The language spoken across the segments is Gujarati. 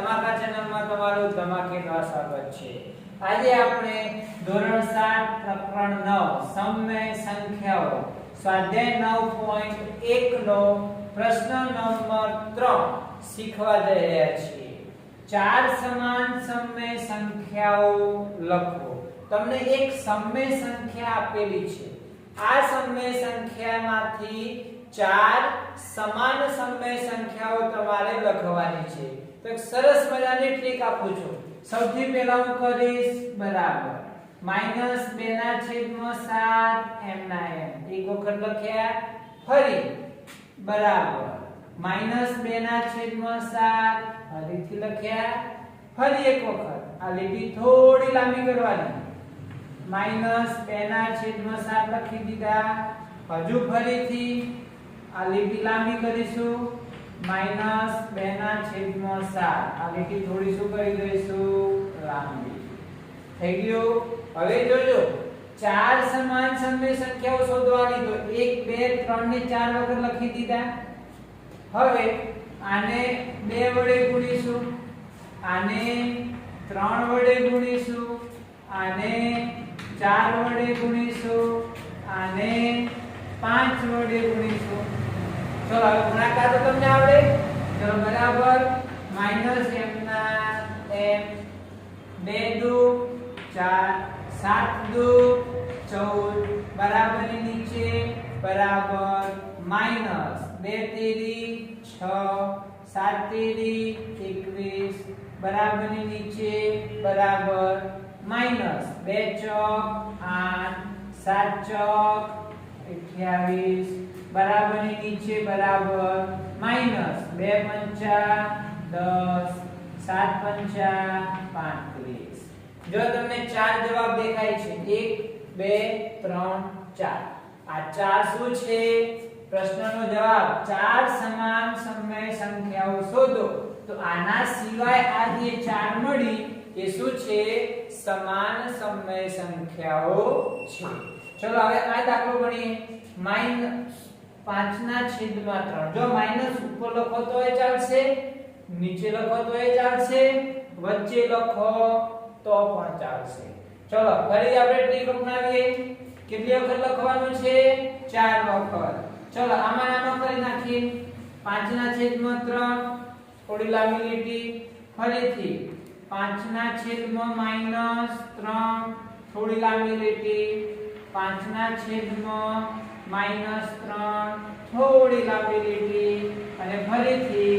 ધમાકા ચેનલમાં તમારું ધમાકેદાર સ્વાગત છે. આજે આપણે ધોરણ 7 પ્રકરણ 9 સમય સંખ્યાઓ, સ્વાધ્યાય 9.1 નો પ્રશ્ન નંબર 3 શીખવા જઈ રહ્યા છીએ. ચાર સમાન સમય સંખ્યાઓ લખો. તમને એક સમય સંખ્યા આપેલી છે. આ સમય સંખ્યામાંથી ચાર સમાન સમય સંખ્યાઓ તમારે લખવાની છે. તો સરસ મજાની ટ્રીક આપું છું. સૌથી પહેલા હું કરીશ બરાબર. માઇનસ 2 ના છેદમાં સાત એમ ના એમ. એક વખત લખ્યા. ફરી. બરાબર. માઇનસ 2 ના છેદમાં સાત. ફરીથી લખ્યા. ફરી એક વખત. આ લીટી થોડી લાંબી કરવાની. માઇનસ 2 ના છેદમાં સાત લખી દીધા. હજુ ફરીથી આ લીટી લાંબી કરીશું. માઇનસ 2 ના છેદમાં સાત. આ લીટી થોડી શું કરી દઈશું? લાંબી થઈ ગયું? હવે જોજો. ચાર સમાન સમય સંખ્યાઓ શોધવાની. તો 1 2 3 ને 4 વખત લખી દીધા. હવે આને 2 વડે ગુણીશું. આને 3 વડે ગુણીશું. આને 4 વડે ગુણીશું. આને 5 વડે ગુણીશું. ચલો, હવે ગુણાકાર તો તમને આવડે? ચલો, બરાબર. માઇનસ m ના m 2 દુ 4 7 દુ 14 બરાબર નીચે, બરાબર માઇનસ 2 તેરી 6 7 તેરી 21 બરાબર નીચે, બરાબર માઇનસ 2 ચોક 8 7 ચોક 28 બરાબર નીચે બરાબર. માઇનસ 2 પંચા દસ, સાત પંચા 35 જો તમને ચાર જવાબ દેખાય છે 1 2 3 4 આ ચાર શું છે? પ્રશ્નનો જવાબ, ચાર સમાન સમય સંખ્યાઓ શોધો. તો આના સિવાય આ જે ચાર મળી એ શું છે? સમાન સમય સંખ્યાઓ છે. ચલો, હવે આ દાખલો ગણીએ. માઇનસ 5 ના છેદમાં 3 જો માઇનસ ઉપર લખો તો એ ચાલશે, નીચે લખો તો એ ચાલશે, વચ્ચે લખો તો પણ ચાલશે. ચલો ફરી આપણે ટ્રીક અપનાવીએ. કેટલી વખત લખવાનું છે? ચાર વખત. ચલો, આમાં આમાં કરી નાખીએ. 5 ના છેદમાં 3 થોડી લાંબી લીટી. ફરીથી 5 ના છેદમાં 3 થોડી લાંબી લીટી. 5 ના છેદમાં માઇનસ ત્રણ, થોડી લાંબી લીટી અને ફરીથી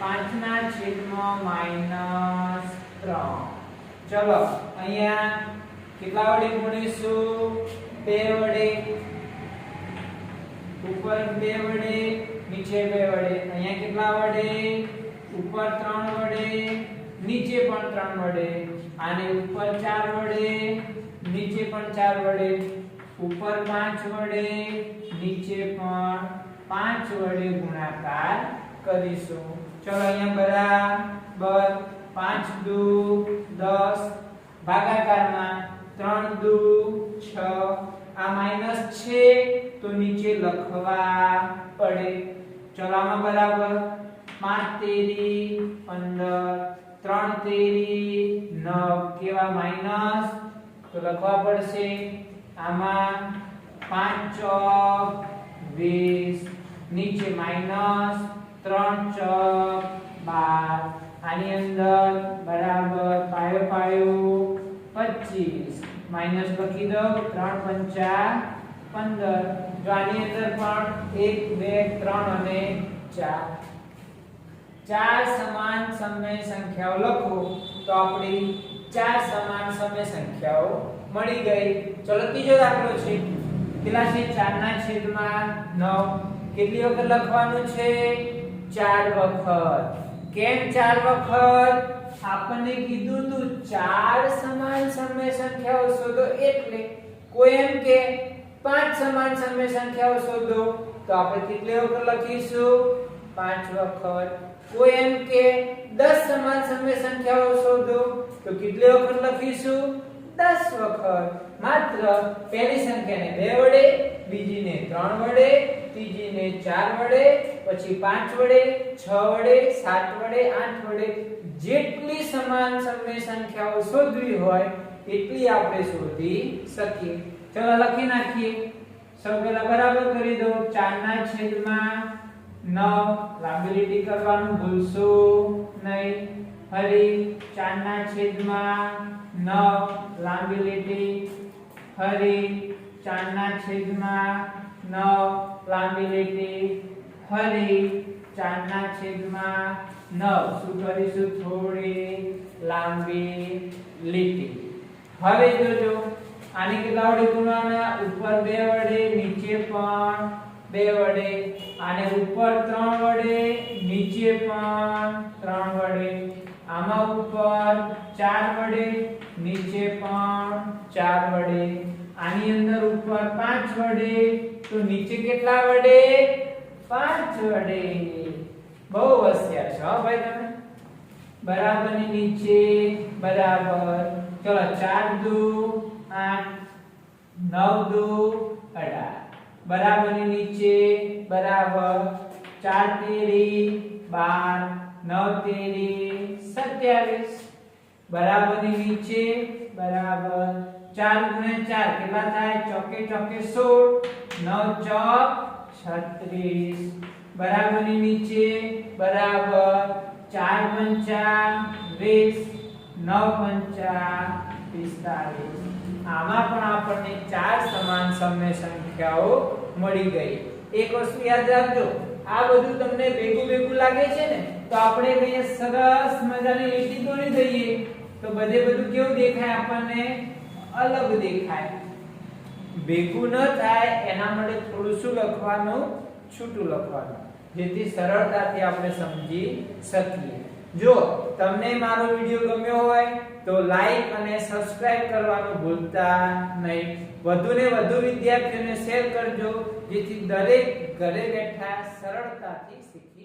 5 ના છેદમાં માઇનસ ત્રણ. ચલો, અહીંયા કેટલા વડે ગુણીશું? બે વડે. ઉપર બે વડે, નીચે બે વડે. અહીંયા કેટલા વડે? ઉપર ત્રણ વડે, નીચે પણ ત્રણ વડે. આને ઉપર ચાર વડે, નીચે પણ ચાર વડે. ઉપર 5 વડે નીચે પણ 5 વડે ગુણાકાર કરીશું. ચલો અહીંયા બરાબર 5 દુ 10 ભાગાકારમાં 3 દુ 6 આ માઇનસ છે તો નીચે લખવા પડે. ચલો આમાં બરાબર 5 તેરી 15 3 તેરી 9 કેવા માઇનસ તો લખવા પડશે આમાં પાંચ ચોક વીસ, નીચે માઇનસ ત્રણ ચોક બાર, આની અંદર બરાબર પાયો પાયો પચીસ. માઇનસ લખી દો ત્રણ પંચા 15 જો આની અંદર પણ 1 2 3 અને ચાર. ચાર સમાન સમય સંખ્યાઓ લખો તો આપણી ચાર સમાન સમય સંખ્યાઓ મળી ગઈ. ચલો, ત્રીજો દાખલો છે. કેટલા છે? 4 ના છેદમાં 9 કેટલી વખત લખવાનું છે? ચાર વખત. કેમ ચાર વખત? આપણને કીધું તું ચાર સમાન સમય સંખ્યાઓ શોધો એટલે કોઈ એમ કે પાંચ સમાન સમય સંખ્યાઓ શોધો તો આપણે કેટલી વખત લખીશું? પાંચ વખત. કોઈ એમ કે 10 સમાન સમય સંખ્યાઓ શોધો તો કેટલી વખત લખીશું? 10 વખત. માત્ર પહેલી સંખ્યાને બે વડે, બીજીને ત્રણ વડે, ત્રીજીને ચાર વડે, પછી પાંચ વડે, છ વડે, સાત વડે, આઠ વડે. જેટલી સમાન સમય સંખ્યાઓ શોધવી હોય, એટલી આપણે શોધી શકીએ. ચલો લખી નાખીએ. સૌ પહેલા બરાબર કરી દો. 4 ના છેદમાં 9 લાંબી લીટી કરવાનું ભૂલશો નહીં. ફરી 4 ના છેદમાં 9 લાંબી લીટી, ફરી ચારના છેદમાં નવ લાંબી લીટી, ફરી ચારના છેદમાં નવ શું કરીશું? થોડી લાંબી લીટી. હવે જોજો, આને કેટલા વડે ગુણવાના ઉપર બે વડે, નીચે પણ બે વડે, આને ઉપર ત્રણ વડે, નીચે પણ ત્રણ વડે આમાં ઉપર ચાર વડે, નીચે પણ ચાર વડે. આની અંદર ઉપર પાંચ વડે, તો નીચે કેટલા વડે? પાંચ વડે. બહુ હોશિયાર છો ભાઈ તમે. બરાબરની નીચે, બરાબર. ચલો, ચાર દુ, આઠ, નવ દુ, અઢાર. બરાબરની નીચે, બરાબર. ચાર તેરી, બાર, નવ તેરી સત્યાવીસ બરાબર નીચે, બરાબર ચાર ગુણ્યા ચાર કેટલા થાય? ચોકે ચોકે સોળ, નવ ચોક છત્રીસ. બરાબર નીચે, બરાબર ચાર પંચા વીસ, નવ પંચા પિસ્તાલીસ. આમાં પણ આપણને ચાર સમાન સમય સંખ્યાઓ મળી ગઈ. એક વસ્તુ યાદ રાખજો, આ બધું તમને ભેગું ભેગું લાગે છે ને? તો આપણે અહીંયા સરસ મજાની લીટી દોરી દઈએ. તો બધે બધું કેવું દેખાય આપણને? અલગ દેખાય. ભેગું ન થાય એના માટે થોડું શું લખવાનું? છૂટું લખવાનું. જેથી સરળતાથી આપણે સમજી શકીએ. જો તમને મારો વીડિયો ગમ્યો હોય, તો લાઈક અને સબસ્ક્રાઇબ કરવાનું ભૂલતા નહીં. વધુને વધુ વિદ્યાર્થીઓને શેર કરજો, જેથી દરેક ઘરે બેઠા સરળતાથી શીખી.